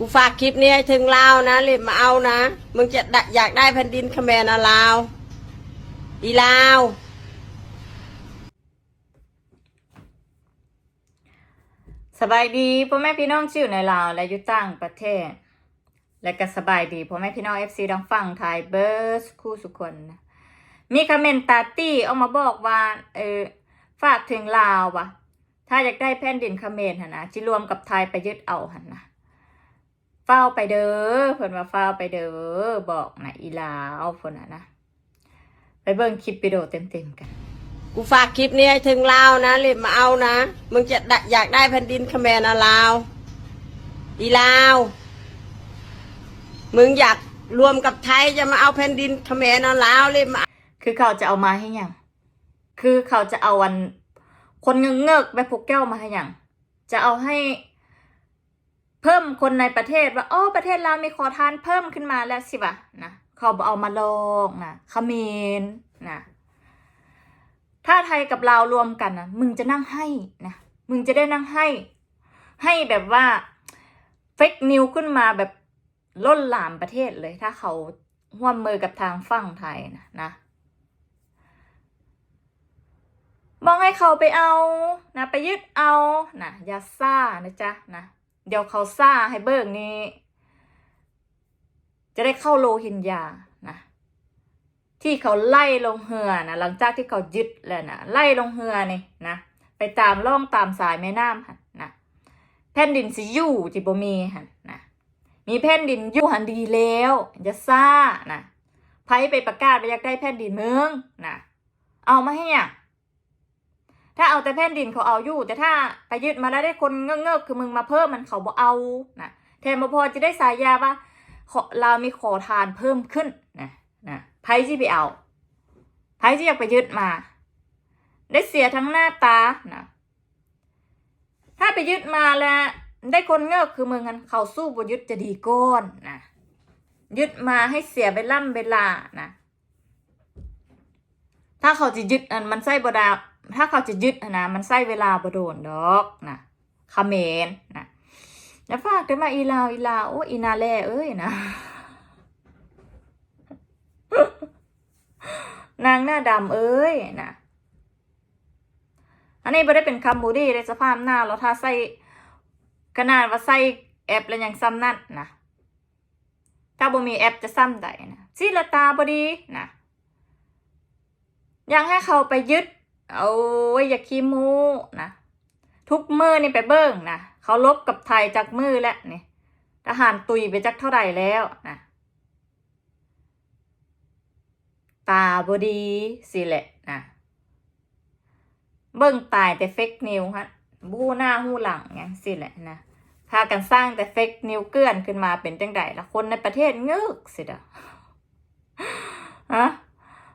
กูฝากคลิปนี้ให้ถึงลาวนะรีบมาเอานะ มึงจะอยากได้แผ่นดินเขมรนะลาว อีลาว สบายดีพ่อแม่พี่น้องชื่อในลาวและอยู่ต่างประเทศ และก็สบายดีพ่อแม่พี่น้องเอฟซีดังฟังไทยเบิร์สคู่สุคนนะมีคอมเมนต์ตาตี้ออกมาบอกว่าเออฝากถึงลาววะถ้าอยากได้แผ่นดินเขมรหันนะจิรวมกับไทยไปยึดเอาหันนะ เฝ้าไปเด้อเพิ่นว่าเฝ้าไปเด้อบอกนะอีลาวเพิ่นน่ะนะไปเบิ่งคลิปวิดีโอเต็มๆกัน กูฝากคลิปนี้ให้ถึงลาวนะรีบมาเอานะ มึงจะได้อยากได้แผ่นดินเขมรนะลาว อีลาว มึงอยากรวมกับไทยจะมาเอาแผ่นดินเขมรนะลาวรีบมา คือเขาจะเอามาให้หยังคือเขาจะเอาวัน คนเงเงกๆแบบพวกแก้วมาให้หยังจะเอาให้ เพิ่มคนในประเทศว่าอ๋อประเทศเรามีขอทานเพิ่มขึ้นมาแล้วสิวะนะเขาเอามาลองนะเขมรนะถ้าไทยกับลาวรวมกันนะมึงจะนั่งให้นะมึงจะได้นั่งให้ ให้แบบว่าเฟกนิวขึ้นมาแบบล้นหลามประเทศเลย ถ้าเขาร่วมมือกับทางฝั่งไทยนะนะมองให้เขาไปเอานะไปยึดเอานะอย่าซ่านะจ๊ะนะ เดี๋ยวเขาซ่าให้เบิกนี้ จะได้เข้าโลหินยานะที่เขาไล่ลงเหือนะหลังจากที่เขายึดแล้วนะไล่ลงเหือนี่นะไปตามล่องตามสายแม่น้ำหันนะแผ่นดินสิอยู่จิบมีหันนะมีแผ่นดินอยู่หันดีแล้วอย่าซ่านะไผไปประกาศไปอยากได้แผ่นดินเมืองนะเอามาให้อะ ถ้าเอาแต่แผ่นดินเขาเอาอยู่ แต่ถ้าไปยึดมาแล้วได้คนเงือกๆคือมึงมาเพิ่มมันเขาบ่เอานะแทนมาพอจะได้สายยาว่าเรามีขอทานเพิ่มขึ้นนะนะไผที่ไปเอาไผที่อยากไปยึดมา ได้เสียทั้งหน้าตานะถ้าไปยึดมาแล้วได้คนเงือกคือเมืองกันเขาสู้บยึดจะดีก้อนนะยึดมาให้เสียไปล่ำเวลานะถ้าเขาจะยึดอันมันไส้บดา ถ้าเขาจะยึดนะมันไส้เวลาบโดนดอกนะคาเมนนะอย่าฝากได้มาอีลาวอีลาวโอ้อีนาแล่เอ้ยนะนางหน้าดำเอ้ยนะอันนี้ไม่ได้เป็นคำบูดี้เลยสภาพหน้าเราถ้าใส่ขนาดว่าใส่แอปแล้วยังซ้ำนั่นนะถ้าบ่มีแอปจะซ้ำใดนะสิละตาบดีนะยังให้เขาไปยึด เอาไว้อย่าขี้มูนะทุกมือนี่ไปเบิ้งนะเขาลบกับไทยจากมือแล้วนี่ทหารตุยไปจักเท่าไหร่แล้วนะตาบดีสิแหละนะเบิ้งตายแต่เฟกนิวฮะบู้หน้าหู้หลังไงสิแหละนะพากันสร้างแต่เฟกนิวเกื้อนขึ้นมาเป็นจังไดละคนในประเทศเงือกสิเดะฮะ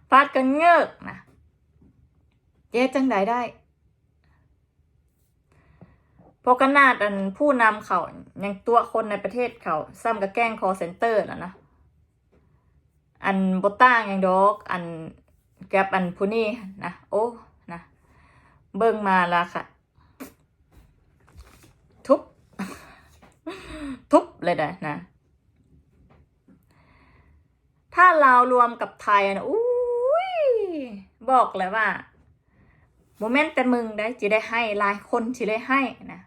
ฟาดกันเงือกนะ เจ๊จังไดได้พอกนาดอันผู้นำเขายังตัวคนในประเทศเขาซ้ำกับแกล้งคอเซ็นเตอร์แล้วนะ อันบต้างยังดอก อันแกบอันผู้นี่นะ โอ้ นะ เบิ่งมาละค่ะ ทุบ ทุบเลยนะนะ ถ้าเรารวมกับไทยนะอุ้ย บอกเลยว่า โมเมนต์แต่มึงได้จะได้ให้หลายคนที่ได้ให้นะ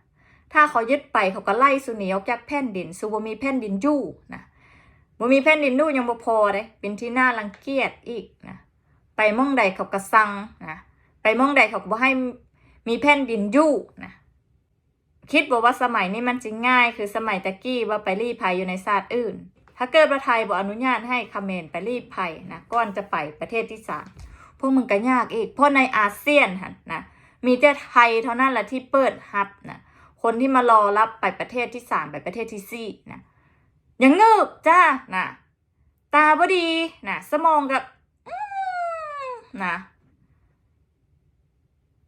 ถ้าเขายึดไปเขาก็ไล่สุนีออกจากแผ่นดินสูบมีแผ่นดินยู่นะบ่มีแผ่นดินยู่ยังบ่พอเด้เป็นที่น่ารังเกียจอีกนะไปมองใดเขาก็สั่งนะไปมองใดเขาก็บ่ให้มีแผ่นดินยู่นะคิดบอกว่าสมัยนี้มันจะง่ายคือสมัยตะกี้ว่าไปรีภัยอยู่ในศาตร์อื่น ถ้าเกิดประเทศไทยบอกอนุญาตให้คาเขมนไปรีภัยนะก่อนจะไปประเทศที่สาม พวกมึงก็ยากอีก เพราะในอาเซียนหันนะมีแต่ไทยเท่านั้นแหละที่เปิดฮับนะคนที่มารอรับไปประเทศที่สามไปประเทศที่สี่นะยังเงือกจ้านะตาบดีนะสมองกับนะ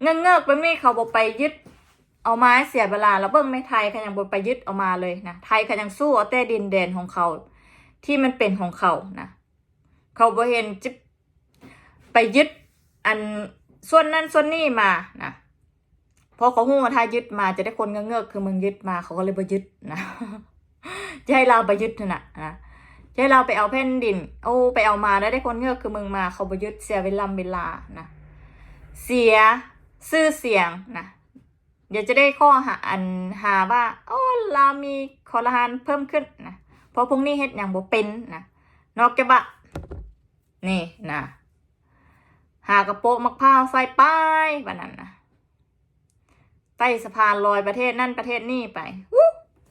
เงือกเงือกๆแบบนี้เขาบอกไปยึด เอาไม้เสียเวลาแล้วเบิ้งในไทยเขายังบนไปยึดเอามาเลยนะไทยเขายังสู้เอาแต่ดินแดนของเขา ที่มันเป็นของเขานะเขาบ่เห็นจิ ไปยึดอันส่วนนั้นส่วนนี้มานะเพราะเขาหูว่าถ้ายึดมาจะได้คนเงือกคือมึงยึดมาเขาก็เลยบ่ยึดนะจะให้เราไปยึดนะนะจะให้เราไปเอาแผ่นดินโอ้ไปเอามาแล้วได้คนเงือกคือมึงมาเขาไปยึดเสียเวลาเวลานะเสียชื่อเสียงนะเดี๋ยวจะได้ข้อหาอันหาว่าโอ้เรามีคอรหานเพิ่มขึ้นนะเพราะพวกนี้เฮ็ดอย่างบ่เป็นนะนอกจากบะนี่นะ หากระโปะมักพร้าวใส่ป้ายแบบนั้นนะใต้สะพานลอยประเทศนั่นประเทศนี่ไปวู้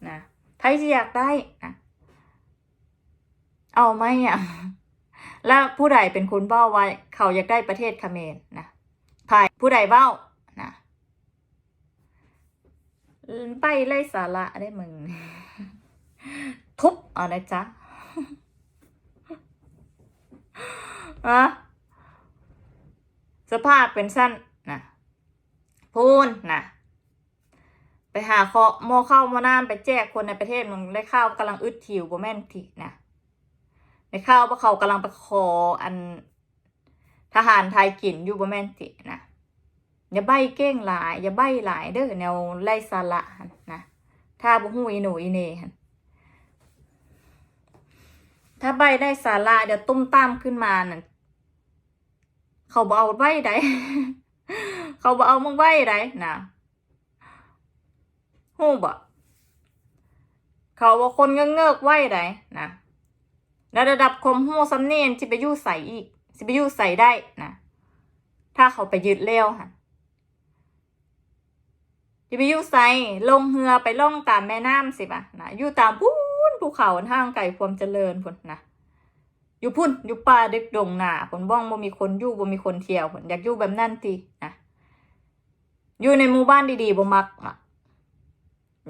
นะใครจะอยากได้นะเอาไหมอะแล้วผู้ใดเป็นคนเบ้าไว้ เขาอยากได้ประเทศเขมรนะภายผู้ใดเบ้านะไปไล่สาระได้มึง ทุบเอานะจ๊ะอะ สภาพเป็นสั้นนะพูนนะไปหาเคาะโมเข้าโมน้ำไปแจกคนในประเทศมึงได้ข้าวกำลังอึดถิวบ่แม่นทีนะในข้าวว่าเขากำลังไปขออันทหารไทยกินอยู่บ่แม่นตินะอย่าใบเก้งหลาย อย่าใบหลายเด้อแนวไล่สาระนะถ้าบ่ฮู้อีหนูอีเน่หั่นถ้าใบได้สาระเดี๋ยวตุ้มตามขึ้นมานั่น เขาบ่เอาใบใดเขาบ่เอามึงใบใดนะฮู้บ่เขาว่าคนเงือกๆไว้ใดนะแล้วระดับคมฮู้สำเนียงสิไปยู่ใส่อีกสิไปยู่ใส่ได้นะถ้าเขาไปยึดเร็วค่ะสิไปยู่ใส่ลงเรือไปล่องตามแม่น้ำสิบะนะอยู่ตามพูนภูเขาทางไกลความเจริญพุ่นนะ อยู่พุ่นอยู่ป่าดึกดงหนาผลบ้องบ่มีคนอยู่บ่มีคนเที่ยวผลอยากอยู่แบบนั่นตีนะอยู่ในหมู่บ้านดีๆบ่มักอะ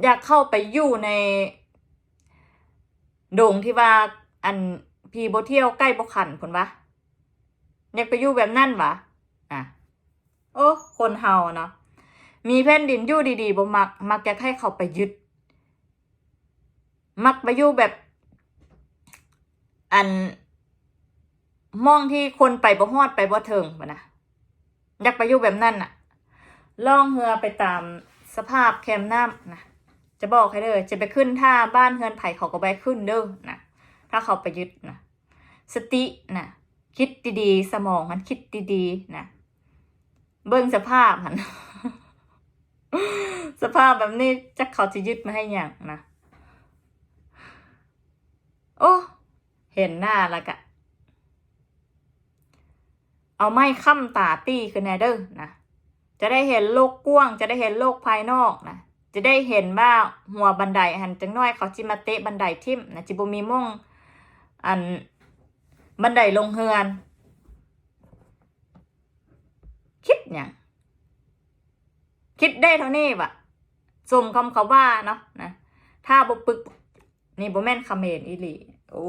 อยากเข้าไปอยู่ในดงที่ว่าอันพี่บ่เที่ยวใกล้บ่ขันผลวะอยากไปอยู่แบบนั่นวะอะโอ้คนเฮาเนาะมีแผ่นดินอยู่ดีๆบ่มัก มักอยากให้เขาไปยึด มักไปอยู่แบบ อัน มองที่คนไปบ่ฮอดไปบ่ถึงบ่นะอยากไปอยู่แบบนั่นน่ะ ล่องเรือไปตามสภาพแคมน้ำนะจะบอกให้เด้อจะไปขึ้นท่าบ้านเฮือนไผ่เขาก็ไปขึ้นเด้อนะถ้าเขาไปยึดนะสตินะคิดดีๆสมองมันคิดดีๆนะเบิ่งสภาพมันสภาพแบบนี้จะเขาจะยึดมาให้อย่างนะโอ้เห็นหน้าแล้วกะ เอาไม้ค้ำตาตี้ขึ้นแนเด้อนะจะได้เห็นโลกกว้าง จะได้เห็นโลกภายนอกนะจะได้เห็นว่าหัวบันไดหันจังน้อยเขาจิมาเตะบันไดทิมนะจิบุมีม่งอันบันไดลงเฮือน คิดเนี่ยงคิดได้เท่านี้วะสมคำเขาว่าเนาะนะถ้าบ่ปึกนี่บ่แม่นคำเมรอีหลี